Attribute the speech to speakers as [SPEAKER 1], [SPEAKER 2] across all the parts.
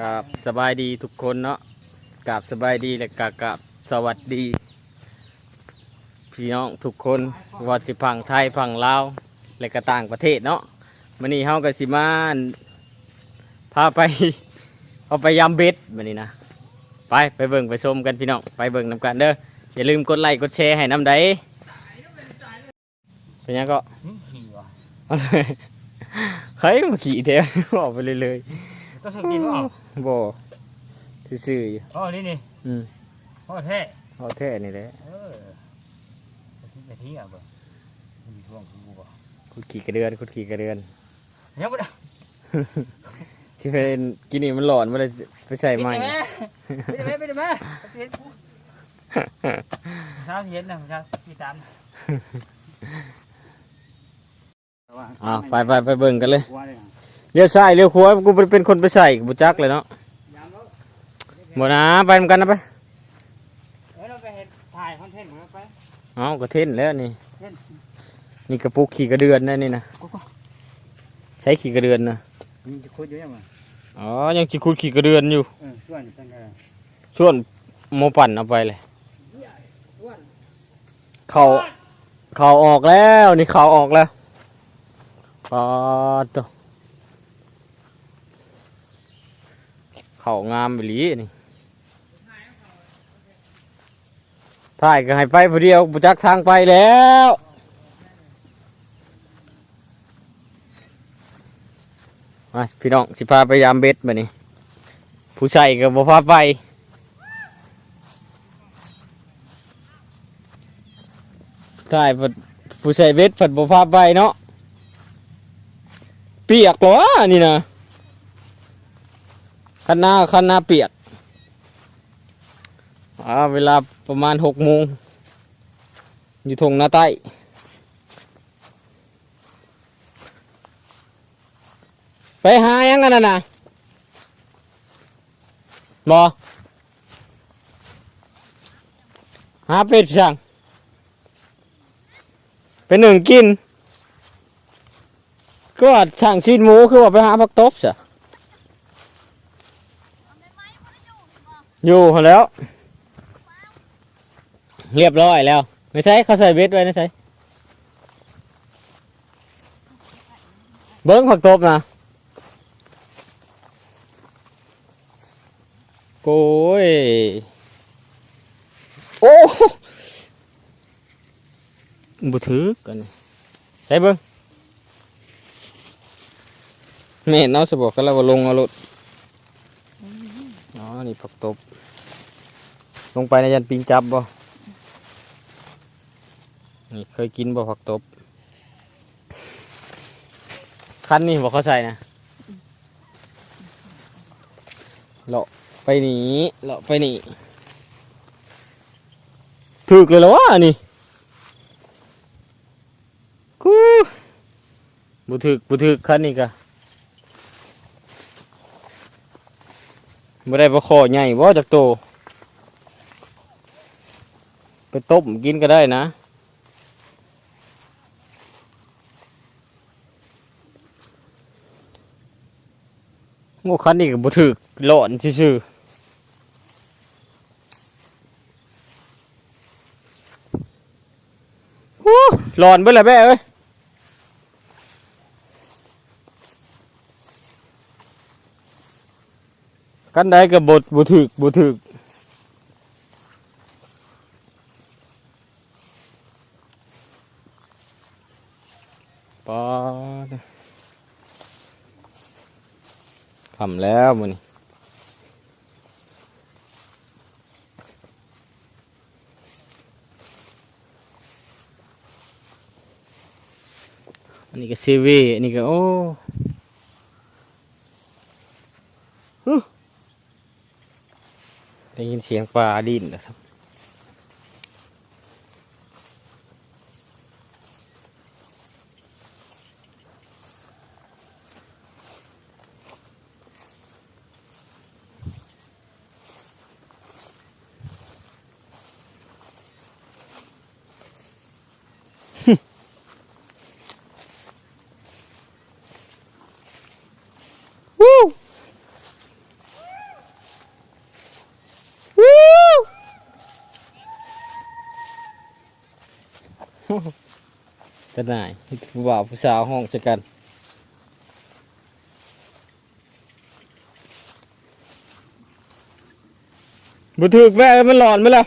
[SPEAKER 1] กับสบายดีทุกคนเนาะกับสบายดีและกับกับสวัสดี พี่น้องทุกคนว่าสิพังไทยพังลาวและก็ต่างประเทศเนาะมันนี้เฮากับสิมาพาไปเอาไปยำเบ็ดมันนี้นะไปไปเบิ่งไปชมกันพี่น้องไปเบิ่งนำกันเด้ออย่าลืมกดไลค์กดแชร์ให้น้ำใดเป็นยังก็
[SPEAKER 2] ขี่วะ
[SPEAKER 1] เฮ้ยมาขี่เทวออกไปเลยเลย
[SPEAKER 2] ต้องกินว่า
[SPEAKER 1] ๆบ่ซื่อๆอยู่
[SPEAKER 2] อ๋อนี่นี่
[SPEAKER 1] อืม
[SPEAKER 2] พ่อแท้
[SPEAKER 1] เอาแท้นี่แหละ
[SPEAKER 2] เออไปทิ้งอะบ่มีช่วงกูบ่
[SPEAKER 1] คุดขี่กระเดือนคุดขี่กระเดือน
[SPEAKER 2] ยังบ่ได้
[SPEAKER 1] ที่เป็นกินนี่มันหลอนมาเลยไปใส่ใหม่
[SPEAKER 2] ไปได้ไหมไปได้ไหมเช็ดเช้าเย็นนะเช้าที่สาม
[SPEAKER 1] อ่าไปไปไปเบิ่งกันเลย เลี้ยวซ้ายเลี้ยวขวากูเป็นคนไปใส่บุจักเลยเนาะบ่นะไปนำกันนะไป
[SPEAKER 2] เออเราไปเห็นถ่ายคอนเทนต์เหมือนไป
[SPEAKER 1] เอากระเทนแล้วนี่
[SPEAKER 2] เท่น
[SPEAKER 1] นี่กระปุกขี่กระเดือนนะนี่นะ
[SPEAKER 2] กูก็
[SPEAKER 1] ใช้ขี่กระเดือนนะ
[SPEAKER 2] มีคุยเยอะยังไง
[SPEAKER 1] อ๋อยังขี่คุดขี่กระเดือนอยู่
[SPEAKER 2] เออส่วนเป็นไง
[SPEAKER 1] ส่วนโมปั่นเอาไปเลยเขาเขาออกแล้ว นี่เขาออกแล้วปอดตัว เขางามไปหลีนี่ถ่ายก็ให้ไปผู้เดียวบุจักทางไปแล้วมาพี่น้องสิพาไปยามเบ็ดมานี่ผู้ใส่ก็บ่พาไปถ่ายผู้ใส่เบ็ดผัดบ่พาไปเนาะเปียกหรอวะนี่นะ คันหน้าคันหน้าเปียกอ่าเวลาประมาณหกโมงอยู่ทงหน้าใต้ไปหายังกันนะนะบอหาเป็ดสั่งเป็นหนึ่งกิน ก็ว่าช่างชีนหมูคือว่าไปหาผักตบจ้ะ อยู่แล้ว เรียบร้อยแล้ว ไม่ใช่เขาใส่เบ็ดไว้ไม่ใช่เบิ้งผักตบนะโอ้ยโอ้บุถือกันใช่เบิ้งแม่นเอาสบอกกันแล้วว่าลงเอารถ อ๋อนี่ผักตบ ลงไปในยันปิงจับบ่นี่เคยกินบ่ผักตบ คันนี่บอกเขาใส่นะเลาะไปหนีเลาะไปหนีถูกเลยเหรอวะนี่กูบุถึกบุถึกคันนี้กะ บ่ได้ปลาคอใหญ่บ่จากโต ไปต้มกินก็ได้นะโง่คันนี้ก็บุถึกหลอนซื่อๆฮู้หลอนเบิ่เลยแม่เอ้ย กันได้กับบทบุถึกบุถึกปอดทำแล้วมันอันนี้ก็ซีวีอันนี้ก็โอ้ ได้ยินเสียงปลาดิ้นนะครับ วู้ ก็ไหนายผู้บ่าวผู้สาวห้องจะกันบุถึกแม่มันหลอนไหมล่ะ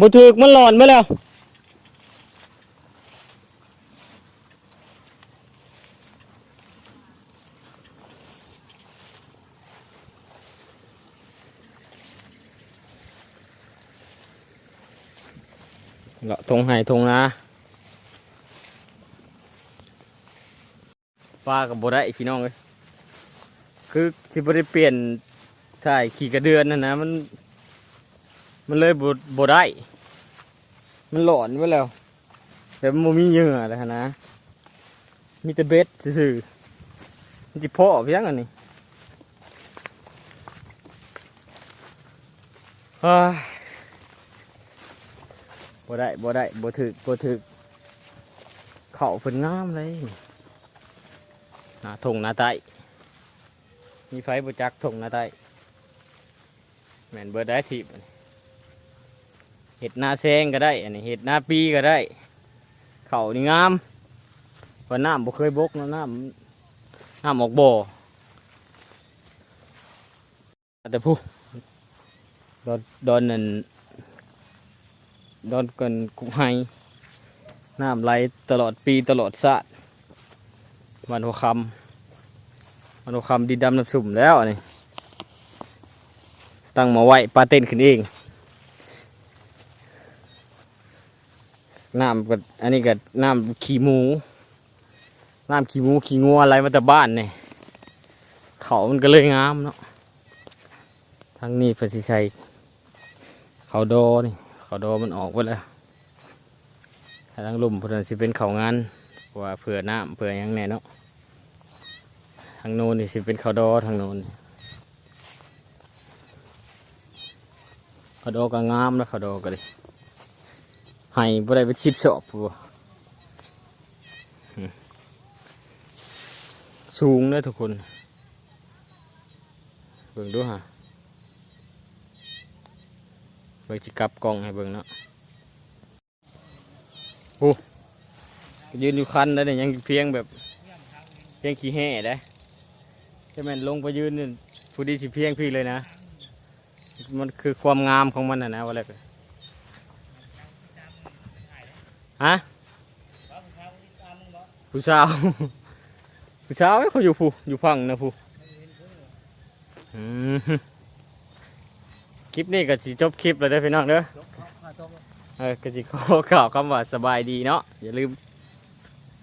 [SPEAKER 1] บุถึกมันหลอนไหมล่ะ เลาะทงไห้ทงนาป้ากับบ่ได้พี่น้องเลยคือสิบ่ได้เปลี่ยนใช่ขี่กระเดือนนะนะมัน มันเลยบ่บ่ได้ มันหลอนไปแล้วแต่มันมีเหยื่อเลยนะ มีแต่เบ็ดซื่อๆมันจิพ่อเพียงอันนี้เฮ้ย บ่ได้บ่ได้บ่ถึกบ่ถึกเขาเพิ่นงามเลยหน้าทงหน้าไตมีไฟบ่จักทงหน้าไตแม่นเบิดได้ทีบเห็ดหน้าแซงก็ได้อันนี้เห็ดหน้าปีก็ได้ เขานี่งามเพราะน้ำบ่เคยบกนะน้ำน้ำออกบ่อแต่ผู้ดอนดอนนั่น ดอนกันกุกไฮน้ำไหลตลอดปีตลอดชาติวันหัวคำวันหัวคำดินดำน้ำสุ่มแล้วนนี้ตั้งมาไว้ปลาเต้นขึ้นเองน้ำก็อันนี้ก็น้ำขี้หมูน้ำขี้หมูขี้งัวอะไรมาแต่บ้านเนี่ยเขามันก็เลยงามเนาะทางนี้เพนสิชัยเขาโดนี่ เขาโดมันออกไปแล้วถ้าทางลุ่มเพนสิเป็นเขางานว่าเผื่อน้ำเผื่อยังแน่เนาะทางโน้นนี่สิเป็นเขาโดทางโน้นเขาโดก็งามแล้วเขาโดก็เลยให้บ่ได้ไปชิบสอบบัวสูงเลยทุกคนเบิ่งดูฮะ เบิ่งจิกลับกล้องให้เบิ่งเนาะโอ้ยืนอยู่คันแล้วเนี่ยยังเพียงแบบ เพียงขี้แห่ได้แค่แม่นลงไปยืนนี่ผู้ดีสิเพียงพี่เลยนะ มันคือความงามของมันนะนะว่าอะไรกันฮะผู้สาวผู้สาวเขาอยู่ผู้อยู่ฝั่งนะผู้อืม คลิปนี้ก็สิจบคลิปแล้วเด้อพี่น้องเด้อ เออก็สิขอกล่าวคำว่าสบายดีเนาะอย่าลืม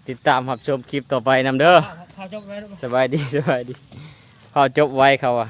[SPEAKER 1] ติดตามรับชมคลิปต่อไปนำเด้อ
[SPEAKER 2] ข้าวจบไว้
[SPEAKER 1] สบายดีสบายดีเขาจบไว้เขาอะ